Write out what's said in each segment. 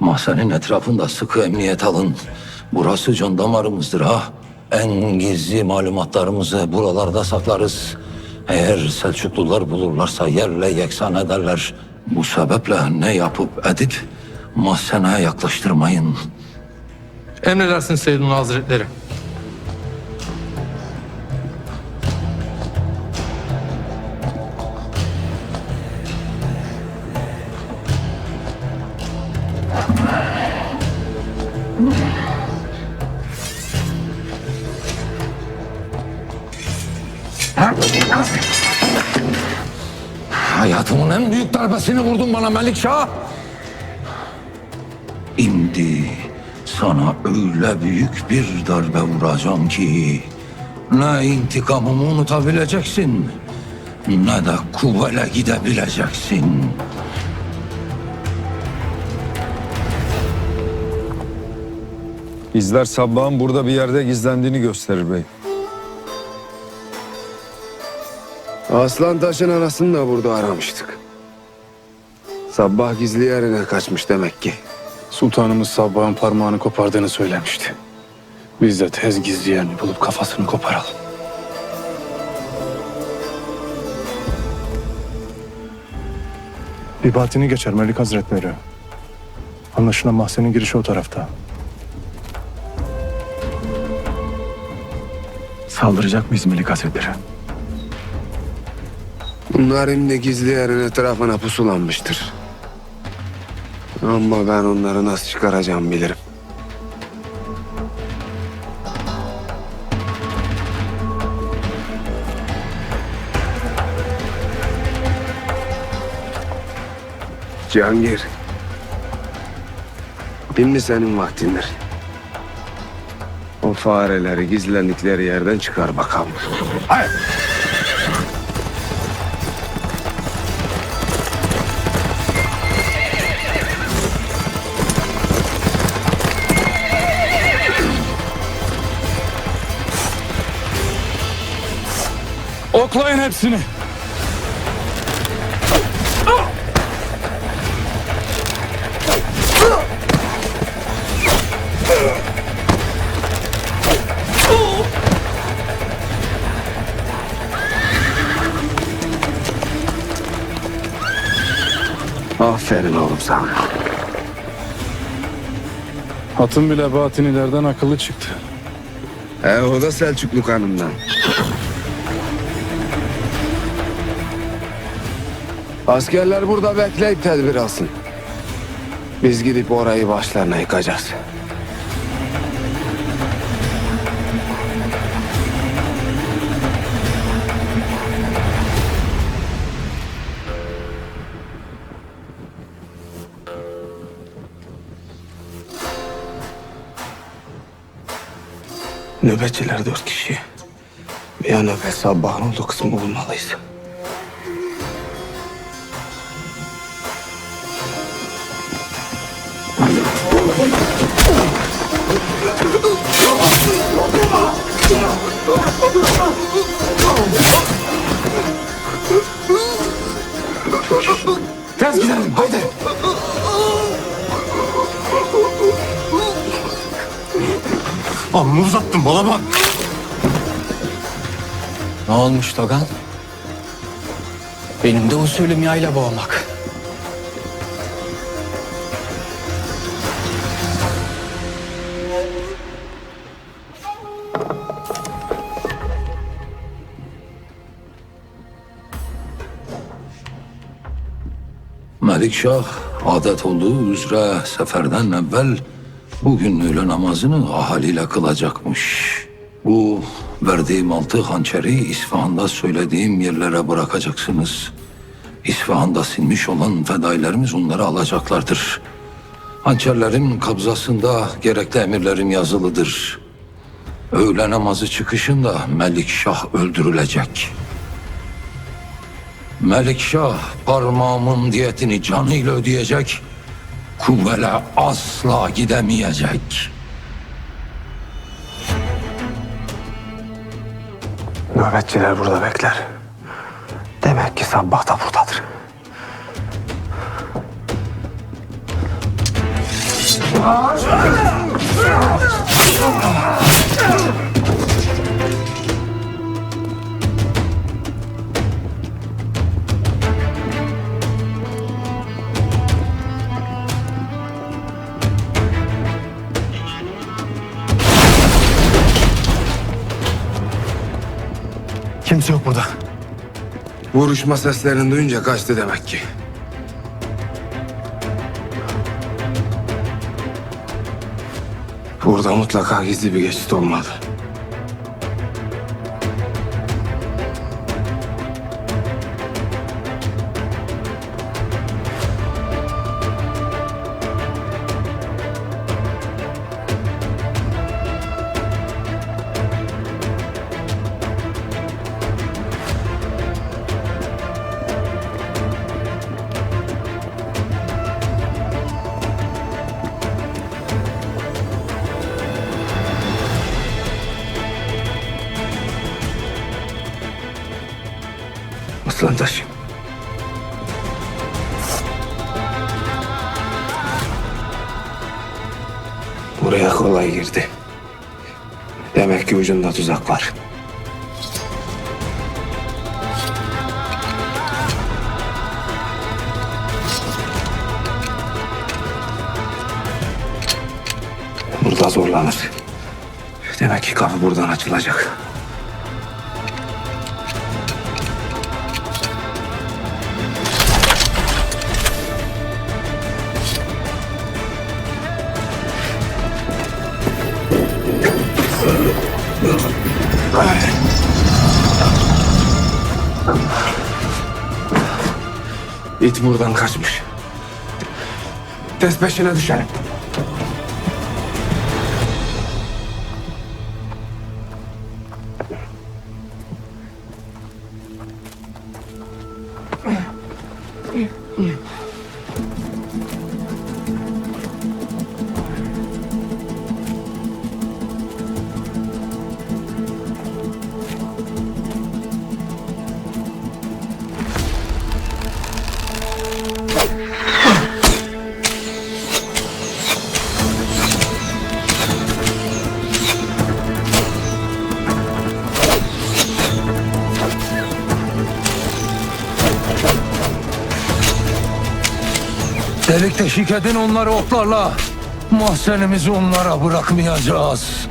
Mahzenin etrafında sıkı emniyet alın. Burası can damarımızdır ha. En gizli malumatlarımızı buralarda saklarız. Eğer Selçuklular bulurlarsa yerle yeksan ederler. Bu sebeple ne yapıp edip mahzeneye yaklaştırmayın. Emredersiniz Seyyidun Hazretleri. Hayatımın en büyük darbesini vurdun bana Melikşah. Şimdi sana öyle büyük bir darbe vuracağım ki ne intikamımı unutabileceksin ne de kuvvele gidebileceksin. İzler Sabbah'ın burada bir yerde gizlendiğini gösterir bey. Aslan taşın anasını da burada aramıştık. Sabbah gizli yerine kaçmış demek ki. Sultanımız Sabbah'ın parmağını kopardığını söylemişti. Biz de tez gizli yerini bulup kafasını koparalım. Bir batini geçer Melik Hazretleri. Anlaşılan mahzenin girişi o tarafta. Saldıracak mıyız Melik Hazretleri? Bunlar şimdi gizli yerin etrafına pusulanmıştır. Ama ben onları nasıl çıkaracağım bilirim. Cihangir. Şimdi senin vaktindir. O fareleri gizlendikleri yerden çıkar bakalım. Oklayın hepsini. Aferin oğlum sana. Atın bile batinilerden akıllı çıktı. E o da Selçuklu kanından. Askerler burada bekleyip tedbir alsın. Biz gidip orayı başlarına yıkacağız. Nöbetçiler dört kişi. Bir an evvel Sabbah'ın olduğu kısmı bulmalıyız. Tez gidelim haydi. Amma uzattın bala bak. Ne olmuş Togan? Benim de usulüm yayla boğmak. Melikşah adet olduğu üzere seferden evvel bugün öğle namazını ahaliyle kılacakmış. Bu verdiğim altı hançeri İsfahan'da söylediğim yerlere bırakacaksınız. İsfahan'da sinmiş olan fedailerimiz onları alacaklardır. Hançerlerin kabzasında gerekli emirlerim yazılıdır. Öğle namazı çıkışında Melikşah öldürülecek. Melikşah parmağımın diyetini canıyla ödeyecek. Kuvvele asla gidemeyecek. Nöbetçiler burada bekler. Demek ki Sabbah da buradadır. Kimse yok burada. Vuruşma seslerini duyunca kaçtı demek ki. Burada mutlaka gizli bir geçit olmalı. Buraya kolay girdi. Demek ki ucunda tuzak var. Burada zorlanır. Demek ki kapı buradan açılacak. İt buradan kaçmış. Tez peşine düşelim. Deşik edin onları oklarla. Mahzenimizi onlara bırakmayacağız.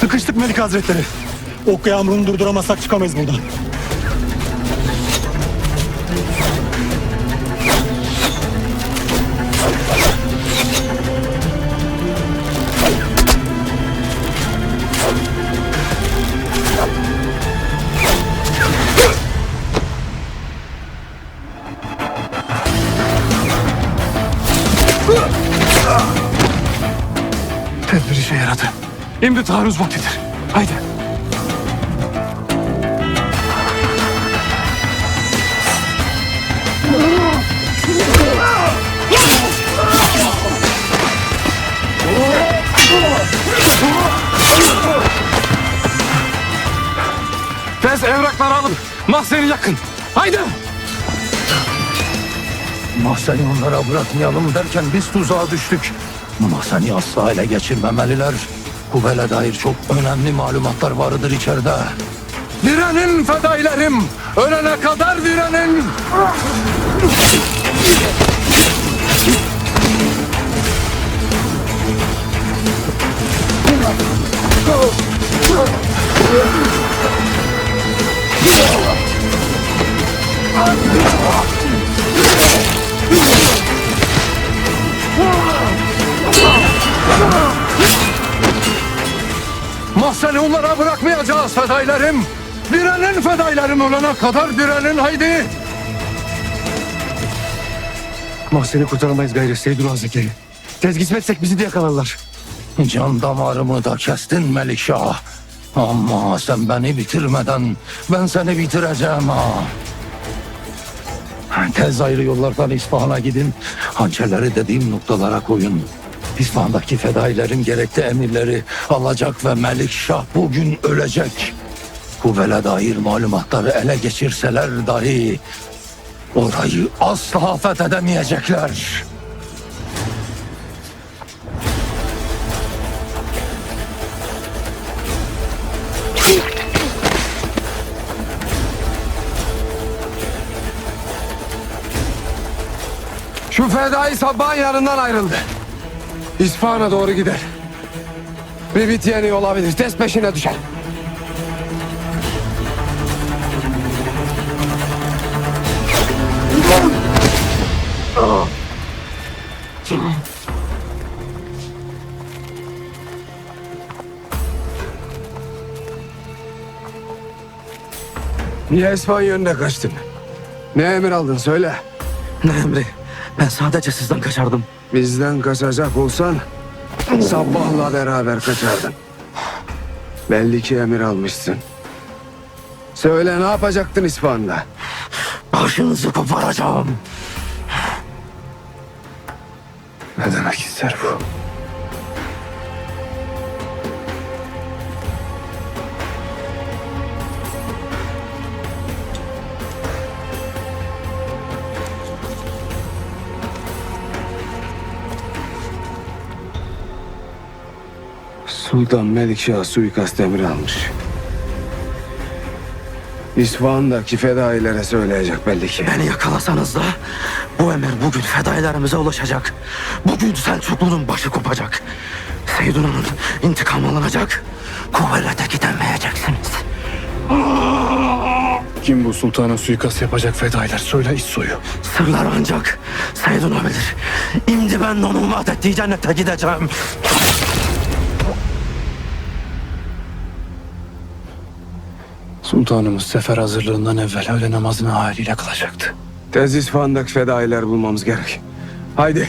Sıkıştık Melik Hazretleri. Ok yağmurunu durduramazsak çıkamayız buradan. Şimdi taarruz vaktidir. Haydi. Tez evrakları alın. Mahzeni yakın. Haydi. Mahzeni onlara bırakmayalım derken biz tuzağa düştük. Mahzeni asla ele geçirmemeliler. Kubel'e dair çok önemli malumatlar vardır içeride. Direnin fedailerim. Ölene kadar direnin. Mahzeni onlara bırakmayacağız fedailerim. Direnin fedailerim ölene kadar direnin haydi. Mahzeni kurtaramayız gayrı Seydül Hazretleri. Tez gitmezsek bizi de yakalarlar. Can damarımı da kestin Melikşah. Ama sen beni bitirmeden ben seni bitireceğim ha. Tez ayrı yollardan İsfahan'a gidin. Hançerleri dediğim noktalara koyun. İsfahan'daki fedailerin gerekli emirleri alacak ve Melikşah bugün ölecek. kuvvele dair malumatları ele geçirseler dahi orayı asla fethedemeyecekler. Şu fedai sabahın yanından ayrıldı. İsfahan'a doğru gider. Bir bit yeni olabilir. Tez peşine düşer. Niye İsfahan yönüne kaçtın? Ne emir aldın söyle. Ne emri? Ben sadece sizden kaçardım. Bizden kaçacak olsan Sabbah'la beraber kaçardın. Belli ki emir almışsın. Söyle ne yapacaktın İsfahan'da? Başınızı koparacağım. Ne demek ister bu? Sultan Melikşah suikast emri almış. İsfahan'daki fedailere söyleyecek belli ki. Beni yakalasanız da bu emir bugün fedailerimize ulaşacak. Bugün Selçuklu'nun başı kopacak. Seydun'un intikam alınacak. Kuvvete gidemeyeceksiniz. Kim bu sultana suikast yapacak fedailer? Söyle iç soyu. Sırlar ancak Seydun'a bilir. Şimdi ben onun vaat ettiği cennete gideceğim. Sultanımız sefer hazırlığından evvel öğle namazını haliyle kılacaktı. Tez İsfahan'daki fedailer bulmamız gerek. Haydi